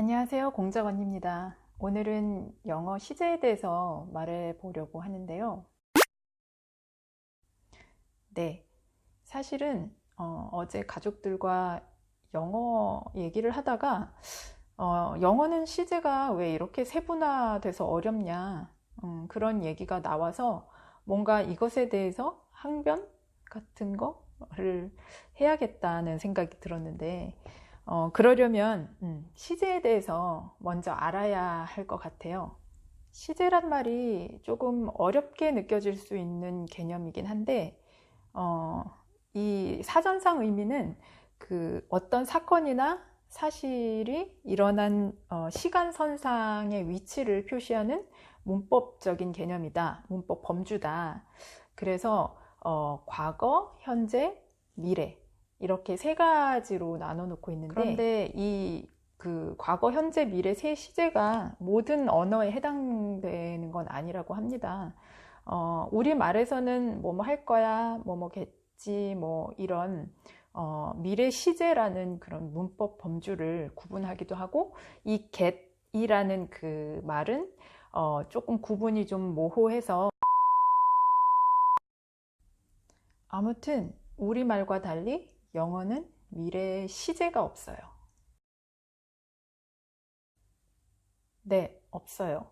안녕하세요. 공자원입니다. 오늘은 영어 시제에 대해서 말해 보려고 하는데요. 네. 사실은 어, 제 가족들과 영어 얘기를 하다가 어, 영어는 시제가 왜 이렇게 세분화돼서 어렵냐 음, 그런 얘기가 나와서 뭔가 이것에 대해서 항변 같은 거를 해야겠다는 생각이 들었는데 어, 그러려면 음, 시제에 대해서 먼저 알아야 할 것 같아요. 시제란 말이 조금 어렵게 느껴질 수 있는 개념이긴 한데 어, 이 사전상 의미는 그 어떤 사건이나 사실이 일어난 어, 시간선상의 위치를 표시하는 문법적인 개념이다. 문법 범주다. 그래서 어, 과거, 현재, 미래 이렇게 세 가지로 나눠 놓고 있는데 그런데 이 그 과거, 현재, 미래 세 시제가 모든 언어에 해당되는 건 아니라고 합니다. 어, 우리 말에서는 뭐뭐 할 거야, 뭐뭐겠지, 뭐 이런 어, 미래 시제라는 그런 문법 범주를 구분하기도 하고 이 get이라는 그 말은 어, 조금 구분이 좀 모호해서 아무튼 우리말과 달리 영어는 미래 시제가 없어요. 네, 없어요.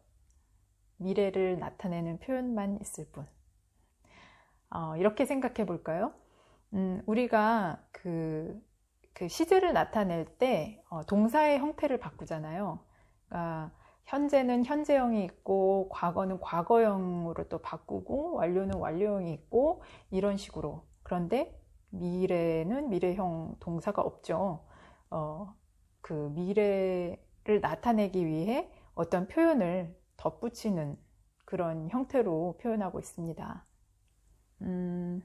미래를 나타내는 표현만 있을 뿐. 어, 이렇게 생각해 볼까요? 음, 우리가 그, 그 시제를 나타낼 때 어, 동사의 형태를 바꾸잖아요. 그러니까 현재는 현재형이 있고 과거는 과거형으로 또 바꾸고 완료는 완료형이 있고 이런 식으로. 그런데 미래는 미래형 동사가 없죠. 어, 그 미래를 나타내기 위해 어떤 표현을 덧붙이는 그런 형태로 표현하고 있습니다. 음,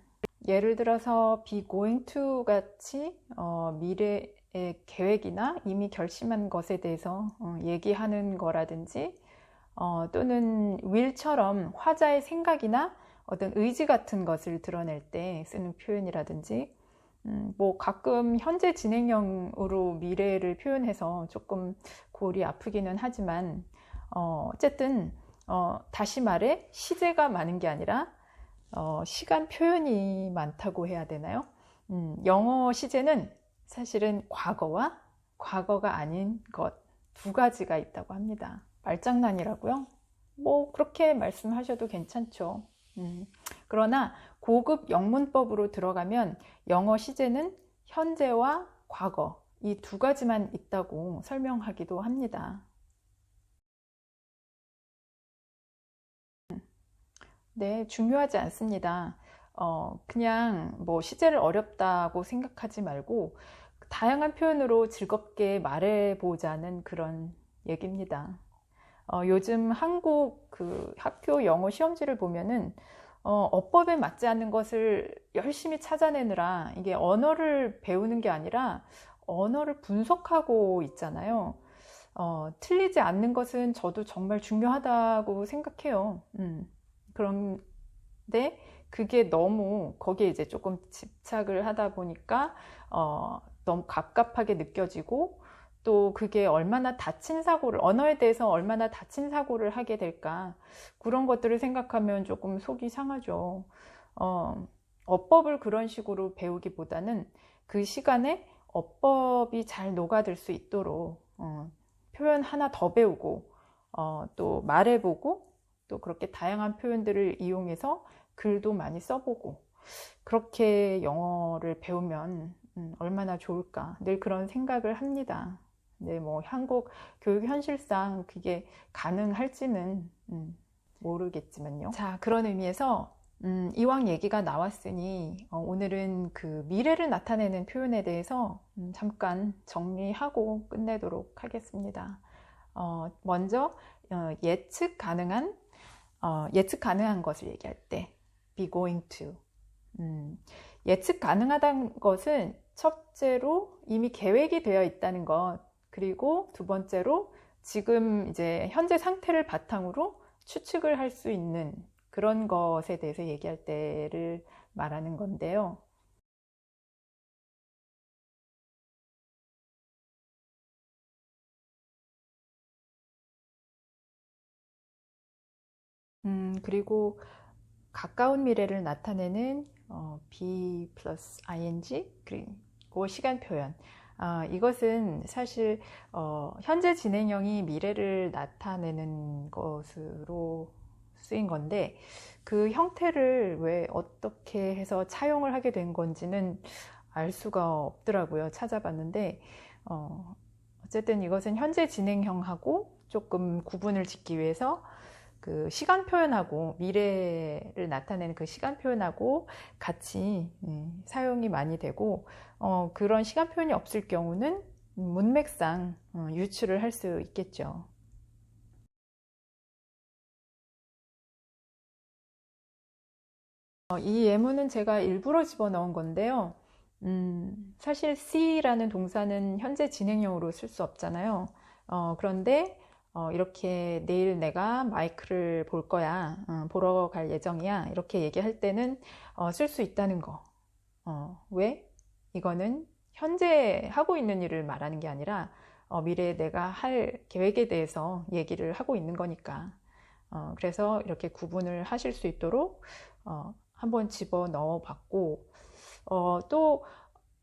예를 들어서 be going to 같이 어, 미래의 계획이나 이미 결심한 것에 대해서 어, 얘기하는 거라든지 어, 또는 will처럼 화자의 생각이나 어떤 의지 같은 것을 드러낼 때 쓰는 표현이라든지 음, 뭐 가끔 현재 진행형으로 미래를 표현해서 조금 골이 아프기는 하지만 어, 어쨌든 어, 다시 말해 시제가 많은 게 아니라 어, 시간 표현이 많다고 해야 되나요? 음, 영어 시제는 사실은 과거와 과거가 아닌 것 두 가지가 있다고 합니다. 말장난이라고요? 뭐 그렇게 말씀하셔도 괜찮죠. 음, 그러나 고급 영문법으로 들어가면 영어 시제는 현재와 과거 이 두 가지만 있다고 설명하기도 합니다. 네, 중요하지 않습니다. 어, 그냥 뭐 시제를 어렵다고 생각하지 말고 다양한 표현으로 즐겁게 말해보자는 그런 얘기입니다. 어, 요즘 한국 그 학교 영어 시험지를 보면은 어, 어법에 맞지 않는 것을 열심히 찾아내느라 이게 언어를 배우는 게 아니라 언어를 분석하고 있잖아요. 어, 틀리지 않는 것은 저도 정말 중요하다고 생각해요. 음, 그런데 그게 너무 거기에 이제 조금 집착을 하다 보니까 어, 너무 갑갑하게 느껴지고 또 그게 얼마나 다친 사고를, 언어에 대해서 얼마나 다친 사고를 하게 될까. 그런 것들을 생각하면 조금 속이 상하죠. 어, 어법을 그런 식으로 배우기보다는 그 시간에 어법이 잘 녹아들 수 있도록 어, 표현 하나 더 배우고 어, 또 말해보고 또 그렇게 다양한 표현들을 이용해서 글도 많이 써보고 그렇게 영어를 배우면 음, 얼마나 좋을까 늘 그런 생각을 합니다. 네, 뭐 한국 교육 현실상 그게 가능할지는 음, 모르겠지만요. 자, 그런 의미에서 음, 이왕 얘기가 나왔으니 어, 오늘은 그 미래를 나타내는 표현에 대해서 음, 잠깐 정리하고 끝내도록 하겠습니다. 어, 먼저 어, 예측 가능한 어, 예측 가능한 것을 얘기할 때 be going to 음, 예측 가능하다는 것은 첫째로 이미 계획이 되어 있다는 것 그리고 두 번째로 지금 이제 현재 상태를 바탕으로 추측을 할 수 있는 그런 것에 대해서 얘기할 때를 말하는 건데요. 음, 그리고 가까운 미래를 나타내는 어, B 플러스 ing 그리고 시간 표현 아, 이것은 사실 어, 현재 진행형이 미래를 나타내는 것으로 쓰인 건데 그 형태를 왜 어떻게 해서 차용을 하게 된 건지는 알 수가 없더라고요. 찾아봤는데 어, 어쨌든 이것은 현재 진행형하고 조금 구분을 짓기 위해서 그 시간 표현하고 미래를 나타내는 그 시간 표현하고 같이 예, 사용이 많이 되고 어, 그런 시간 표현이 없을 경우는 문맥상 어, 유추를 할수 있겠죠. 어, 이 예문은 제가 일부러 집어넣은 건데요. 음, 사실 C라는 동사는 현재 진행형으로 쓸 수 없잖아요. 어, 그런데 어, 이렇게 내일 내가 마이크를 볼 거야, 어, 보러 갈 예정이야, 이렇게 얘기할 때는 어, 쓸 수 있다는 거. 어, 왜? 이거는 현재 하고 있는 일을 말하는 게 아니라 어, 미래에 내가 할 계획에 대해서 얘기를 하고 있는 거니까. 어, 그래서 이렇게 구분을 하실 수 있도록 어, 한번 집어 넣어 봤고, 어, 또,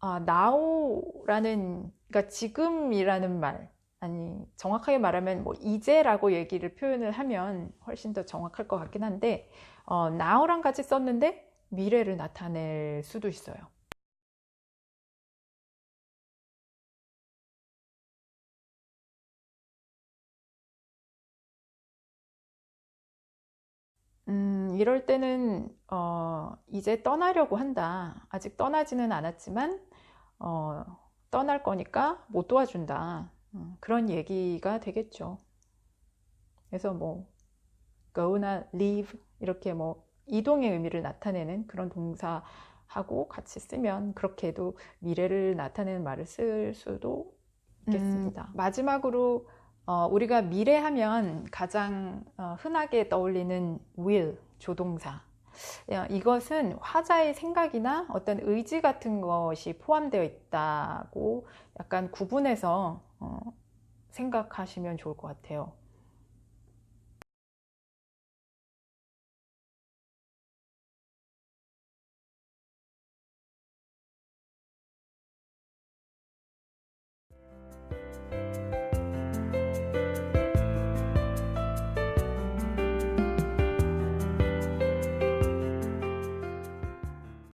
아, now라는, 그러니까 지금이라는 말, 아니, 정확하게 말하면 뭐 이제라고 얘기를 표현을 하면 훨씬 더 정확할 것 같긴 한데, 어, now랑 같이 썼는데 미래를 나타낼 수도 있어요. 음, 이럴 때는, 어, 이제 떠나려고 한다. 아직 떠나지는 않았지만, 어, 떠날 거니까 못 도와준다. 음, 그런 얘기가 되겠죠. 그래서 뭐, go나 leave, 이렇게 뭐, 이동의 의미를 나타내는 그런 동사하고 같이 쓰면 그렇게도 미래를 나타내는 말을 쓸 수도 있겠습니다. 음, 마지막으로, 어, 우리가 미래 하면 가장 어, 흔하게 떠올리는 will, 조동사. 야, 이것은 화자의 생각이나 어떤 의지 같은 것이 포함되어 있다고 약간 구분해서 어, 생각하시면 좋을 것 같아요.